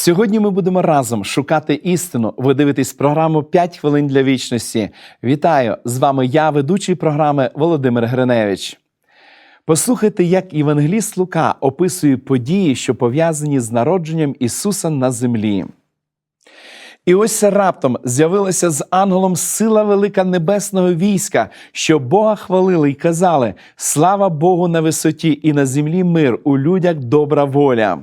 Сьогодні ми будемо разом шукати істину. Ви дивитесь програму «5 хвилин для вічності. Вітаю! З вами я, ведучий програми Володимир Гриневич. Послухайте, як Євангеліст Лука описує події, що пов'язані з народженням Ісуса на землі. І ось раптом з'явилася з ангелом сила велика небесного війська, що Бога хвалили й казали: Слава Богу на висоті і на землі мир, у людях добра воля.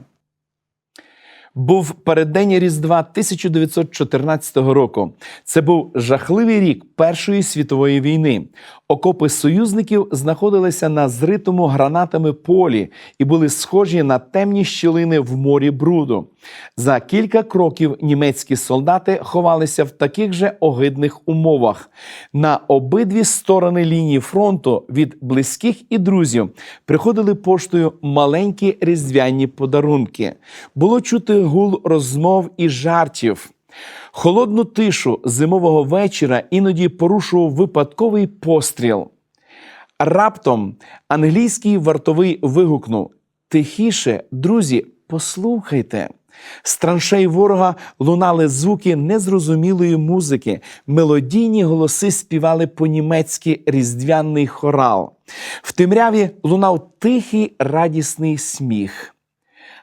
Був переддень Різдва 1914 року. Це був жахливий рік Першої світової війни. Окопи союзників знаходилися на зритому гранатами полі і були схожі на темні щілини в морі бруду. За кілька кроків німецькі солдати ховалися в таких же огидних умовах. На обидві сторони лінії фронту від близьких і друзів приходили поштою маленькі різдвяні подарунки. Було чути гул розмов і жартів. Холодну тишу зимового вечора іноді порушував випадковий постріл. Раптом англійський вартовий вигукнув: Тихіше, друзі, послухайте. З траншей ворога лунали звуки незрозумілої музики, мелодійні голоси співали по-німецьки різдвяний хорал. В темряві лунав тихий радісний сміх.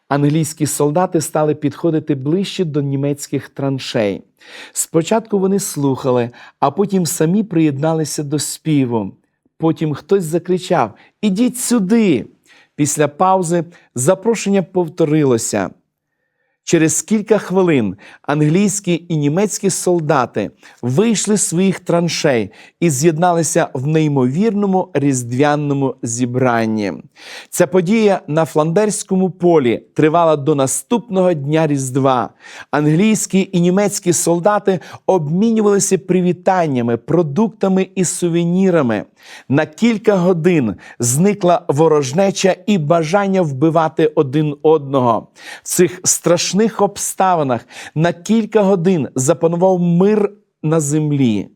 Англійські солдати стали підходити ближче до німецьких траншей. Спочатку вони слухали, а потім самі приєдналися до співу. Потім хтось закричав: Ідіть сюди. Після паузи запрошення повторилося. Через кілька хвилин англійські і німецькі солдати вийшли з своїх траншей і з'єдналися в неймовірному різдвяному зібранні. Ця подія на фландерському полі тривала до наступного дня Різдва. Англійські і німецькі солдати обмінювалися привітаннями, продуктами і сувенірами. На кілька годин зникла ворожнеча і бажання вбивати один одного. В цих страшних обставинах на кілька годин запанував мир на землі.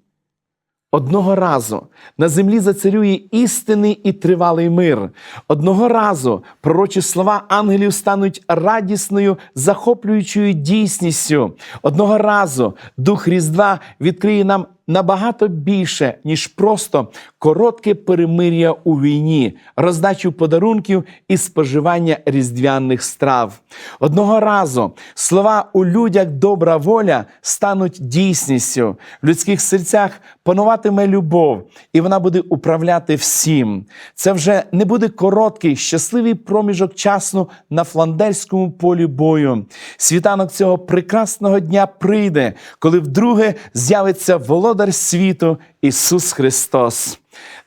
Одного разу на землі зацарює істинний і тривалий мир. Одного разу пророчі слова ангелів стануть радісною, захоплюючою дійсністю. Одного разу Дух Різдва відкриє нам набагато більше, ніж просто коротке перемир'я у війні, роздачу подарунків і споживання різдвяних страв. Одного разу слова у людях добра воля стануть дійсністю. В людських серцях пануватиме любов, і вона буде управляти всім. Це вже не буде короткий, щасливий проміжок часу на фландерському полі бою. Світанок цього прекрасного дня прийде, коли вдруге з'явиться володар світу Ісус Христос.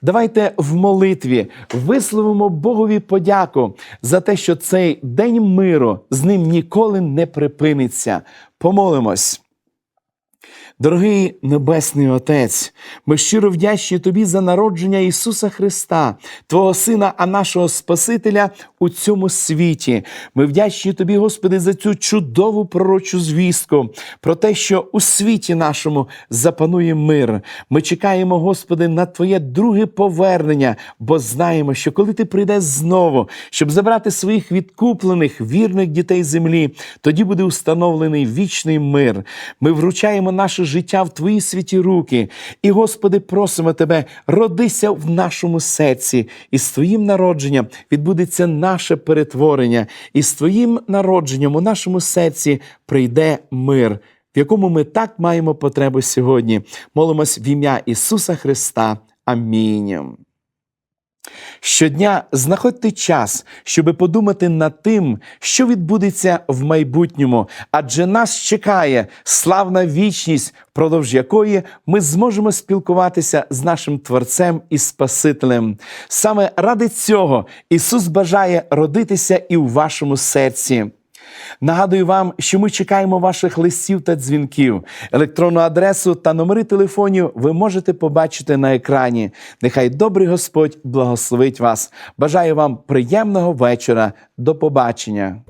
Давайте в молитві висловимо Богові подяку за те, що цей день миру з ним ніколи не припиниться. Помолимось. Дорогий Небесний Отець, ми щиро вдячні Тобі за народження Ісуса Христа, Твого Сина, а нашого Спасителя у цьому світі. Ми вдячні Тобі, Господи, за цю чудову пророчу звістку, про те, що у світі нашому запанує мир. Ми чекаємо, Господи, на Твоє друге повернення, бо знаємо, що коли Ти прийдеш знову, щоб забрати своїх відкуплених вірних дітей землі, тоді буде установлений вічний мир. Ми вручаємо наше життя в Твої святі руки. І, Господи, просимо Тебе, родися в нашому серці, і з Твоїм народженням відбудеться наше перетворення, і з Твоїм народженням у нашому серці прийде мир. В якому ми так маємо потребу сьогодні. Молимось в ім'я Ісуса Христа. Амінь. Щодня знаходьте час, щоб подумати над тим, що відбудеться в майбутньому, адже нас чекає славна вічність, впродовж якої ми зможемо спілкуватися з нашим Творцем і Спасителем. Саме ради цього Ісус бажає родитися і у вашому серці. Нагадую вам, що ми чекаємо ваших листів та дзвінків. Електронну адресу та номери телефонів ви можете побачити на екрані. Нехай добрий Господь благословить вас. Бажаю вам приємного вечора. До побачення.